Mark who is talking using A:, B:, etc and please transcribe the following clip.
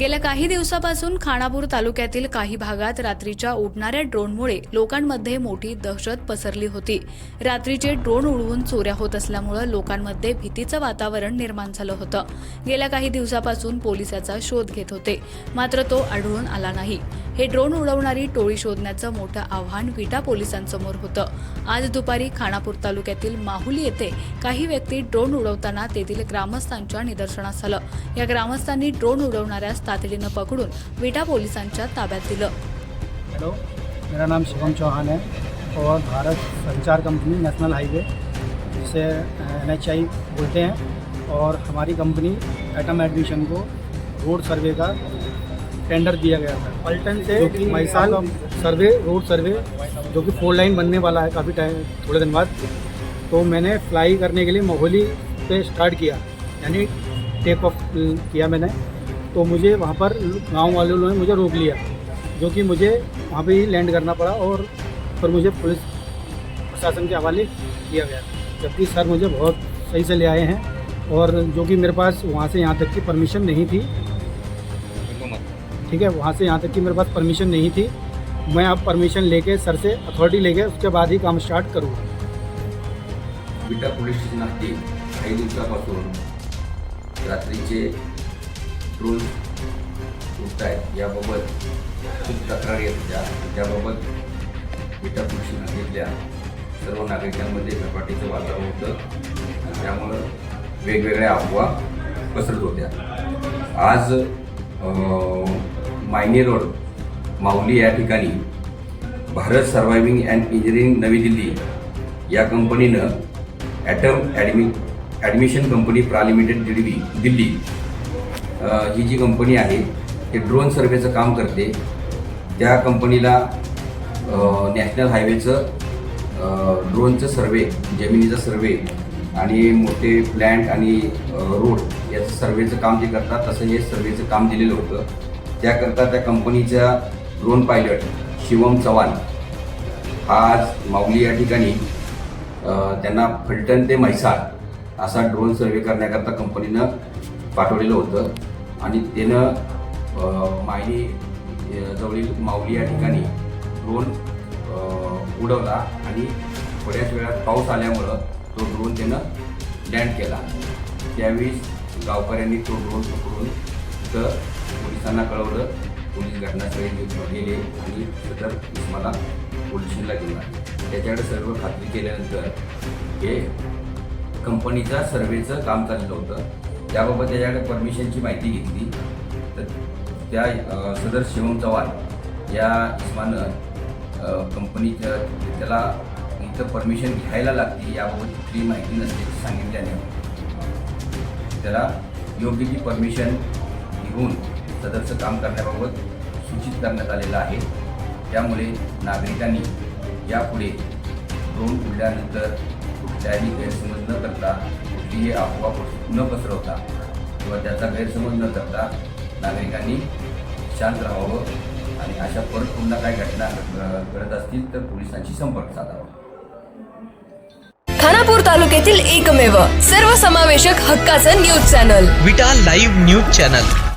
A: गेल्या काही दिवसापासून खानापूर तालुक्यातील काही भागात रात्रीच्या उडणाऱ्या ड्रोनमुळे लोकांमध्ये मोठी दहशत पसरली होती. रात्रीचे ड्रोन उडवून चोऱ्या होत असल्यामुळे लोकांमध्ये भीतीचं वातावरण निर्माण झालं होतं. गेल्या काही दिवसापासून पोलिसाचा शोध घेत होते. मात्र तो आढळून आला नाही. हे ड्रोन उडवणारी टोळी शोधण्याचं मोठं आव्हान विटा पोलिसांसमोर होतं. आज दुपारी खानापूर तालुक्यातील माहुली येथे काही व्यक्ती ड्रोन उडवताना तेथील ग्रामस्थांच्या निदर्शनास आलं. या ग्रामस्थांनी ड्रोन उडवणाऱ्यास तातडीनं पकडून विटा पोलिसांच्या ताब्यात दिलं.
B: हॅलो मेरा नाम शिवम चौहान है और Bharat Sanchar company national highway जिसे एन एच आई बोलते हैं और हमारी कंपनी एटम एडमिशन को रोड सर्वे का टेंडर दिया गया था। पलटन से मैसाल सर्वे रोड सर्वे जो कि फोर लाइन बनने वाला है काफ़ी टाइम थोड़े दिन बाद। तो मैंने फ्लाई करने के लिए मोहाली पे स्टार्ट किया यानी टेक ऑफ़ किया मैंने। तो मुझे वहाँ पर गाँव वालों ने मुझे रोक लिया जो कि मुझे वहाँ पे ही लैंड करना पड़ा और फिर मुझे पुलिस प्रशासन के हवाले किया गया। जबकि सर मुझे बहुत सही से ले आए हैं और जो कि मेरे पास वहाँ से यहाँ तक की परमिशन नहीं थी ठीक है वहाँ से यहाँ तक की मेरे पास परमिशन नहीं थी। मैं अब परमिशन लेके सर से अथॉरिटी लेके उसके बाद ही काम स्टार्ट करूँगा।
C: विटा पोलीस स्टेशन हद्दी काही दिवसापासून रात्रीचे ड्रोन उठत आहेत याबाबत खूप तक्रारी येत होत्या त्याबाबत विटा पोलीस स्टेशन हद्दीतल्या सर्व नागरिकांमध्ये झपाटीचं वातावरण होतं. त्यामुळं वेगवेगळ्या अफवा पसरत होत्या. आज मायने रोड माऊली या ठिकाणी भारत सर्वायव्हिंग अँड इंजिनिअरिंग नवी दिल्ली या कंपनीनं ॲटम ॲडमि ॲडमिशन कंपनी प्रा लिमिटेड दिल्ली दिल्ली. ही जी कंपनी आहे ते ड्रोन सर्वेचं काम करते. त्या कंपनीला नॅशनल हायवेचं ड्रोनचं सर्वे जमिनीचा सर्वे आणि मोठे प्लॅन्ट आणि रोड याचं सर्वेचं काम जे करतात तसं हे सर्वेचं काम दिलेलं होतं. त्याकरता त्या कंपनीचा ड्रोन पायलट शिवम चव्हाण हा आज माऊली या ठिकाणी त्यांना फलटण ते म्हैसाळ असा ड्रोन सर्वे करण्याकरता कंपनीनं पाठवलेलं होतं. आणि त्यानं अ, मायनी जवळील माऊली या ठिकाणी ड्रोन उडवला आणि थोड्याच वेळात पाऊस आल्यामुळं तो ड्रोन त्यानं लँड केला. त्यावेळी गावकऱ्यांनी तो ड्रोन पकडून तर पोलिसांना कळवलं पोलीस घटनास्थळी गेले आणि सदर उस्माला पोलीस गेला त्याच्याकडे सर्व खात्री केल्यानंतर हे कंपनीचा सर्वेचं काम चाललं होतं. त्याबाबत त्याच्याकडे परमिशनची माहिती घेतली. तर त्या सदर शिवम चव्हाण या इस्मानं कंपनीचं त्याला इथं परमिशन घ्यायला लागते याबाबत कुठली माहिती नसल्याची सांगितल्याने त्याला योग्य ती परमिशन घेऊन सदरचं काम करण्याबाबत सूचित करण्यात आलेलं आहे. त्यामुळे नागरिकांनी यापुढे ड्रोन उडल्यानंतर कुठल्याही गैरसमज न करता कुठलीही अफवा न पसरवता किंवा त्याचा गैरसमज न करता नागरिकांनी शांत राहावं आणि अशा परत पुन्हा काही घटना घडत असतील तर पोलिसांशी संपर्क साधावा.
D: खानापूर तालुक्यातील एकमेव सर्वसमावेशक हक्काचं news channel.
E: Vita live news channel.